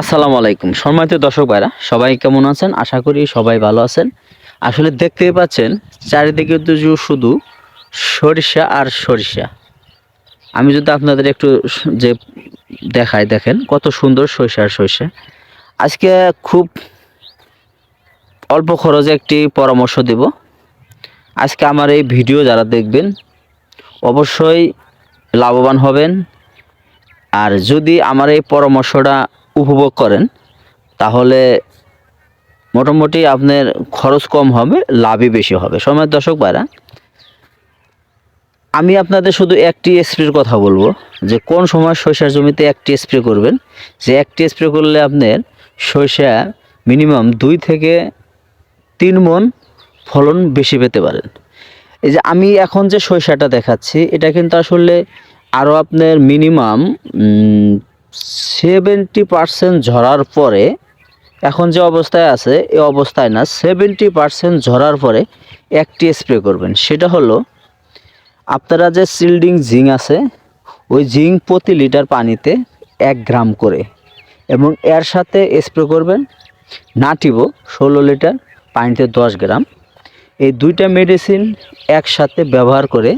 আসসালামু আলাইকুম। সম্মানিত দর্শক ভাইরা, সবাই কেমন আছেন? আশা করি সবাই ভালো আছেন। আসলে দেখতেই পাচ্ছেন, চারিদিকে তো শুধু সরিষা আর সরিষা। আমি যদি আপনাদের একটু যে দেখাই, দেখেন কত সুন্দর সরিষা আর সরিষা। আজকে খুব অল্প খরচে একটি পরামর্শ দেব। আজকে আমার এই ভিডিও যারা দেখবেন, অবশ্যই লাভবান হবেন। আর যদি আমার এই পরামর্শটা উপভোগ করেন, তাহলে মোটামুটি আপনার খরচ কম হবে, লাভই বেশি হবে। সময় দর্শক ভাইরা, আমি আপনাদের শুধু একটি স্প্রের কথা বলব, যে কোন সময় সরিষার জমিতে একটি স্প্রে করবেন। যে একটি স্প্রে করলে আপনার সরিষা মিনিমাম দুই থেকে তিন মন ফলন বেশি পেতে পারেন। এই যে আমি এখন যে সরিষাটা দেখাচ্ছি, এটা কিন্তু আসলে আরও আপনার মিনিমাম সেভেন্টি পার্সেন্ট ঝরার পরে, এখন যে অবস্থায় আছে, এ অবস্থায় না, সেভেন্টি পার্সেন্ট ঝরার পরে একটি স্প্রে করবেন। সেটা হলো, আপনারা যে সিল্ডিং জিং আছে, ওই জিং প্রতি লিটার পানিতে এক গ্রাম করে এবং এর সাথে স্প্রে করবেন নাটিবো ষোলো লিটার, পানিতে দশ গ্রাম। এই দুইটা মেডিসিন একসাথে ব্যবহার করে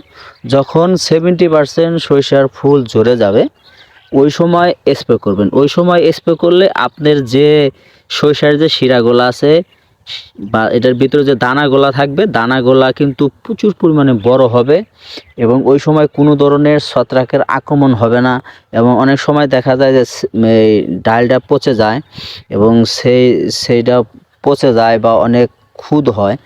যখন সেভেন্টি পার্সেন্ট সরিষার ফুল ঝরে যাবে ওই সময় স্প্রে করবেন। ওই সময় স্প্রে করলে আপনার যে সরিষার যে শিরাগুলো আছে, বা এটার ভিতরে যে দানাগুলা থাকবে, দানাগুলা কিন্তু প্রচুর পরিমাণে বড় হবে এবং ওই সময় কোনো ধরনের ছত্রাকের আক্রমণ হবে না এবং অনেক সময় দেখা যায় যে এই ডালটা পচে যায় এবং সেই, সেইটা পচে যায় বা অনেক খুদ হয়।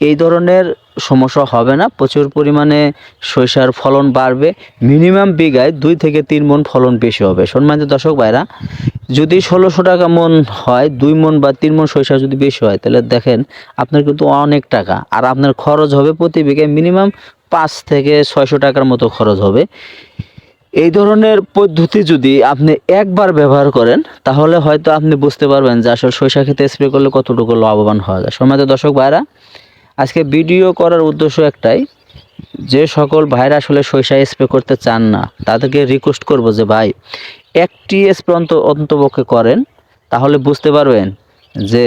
এই ধরনের সমস্যা হবে না। প্রচুর পরিমাণে সরিষার ফলন বাড়বে। মিনিমাম বিঘায় দুই থেকে তিন মন ফলন বেশি হবে। সম্মানিত দর্শক ভাইরা, যদি ষোলোশো টাকা মন হয়, দুই মন বা তিন মন সরিষা যদি বেশি হয়, তাহলে দেখেন আপনার কিন্তু অনেক টাকা। আর আপনার খরচ হবে প্রতি বিঘায় মিনিমাম পাঁচ থেকে ছয়শো টাকার মতো খরচ হবে। এই ধরনের পদ্ধতি যদি আপনি একবার ব্যবহার করেন, তাহলে হয়তো আপনি বুঝতে পারবেন যে আসলে সরিষা খেতে স্প্রে করলে কতটুকু লাভবান হওয়া যায়। সময় দর্শক ভাইরা আজকে ভিডিও করার উদ্দেশ্য একটাই, যে সকল ভাইরা আসলে সরিষা স্প্রে করতে চান না, তাদেরকে রিকোয়েস্ট করব যে ভাই, একটি স্প্রে অন্ত, অন্তপক্ষে করেন, তাহলে বুঝতে পারবেন যে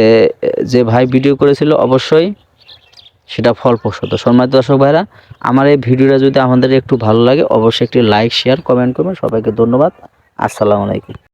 যে ভাই ভিডিও করেছিল, অবশ্যই সেটা ফলপ্রসূত সম্মানিত দর্শক ভাইরা, আমার এই ভিডিওটা যদি আমাদের একটু ভালো লাগে, অবশ্যই একটি লাইক শেয়ার কমেন্ট করবেন। সবাইকে ধন্যবাদ। আসসালামু আলাইকুম।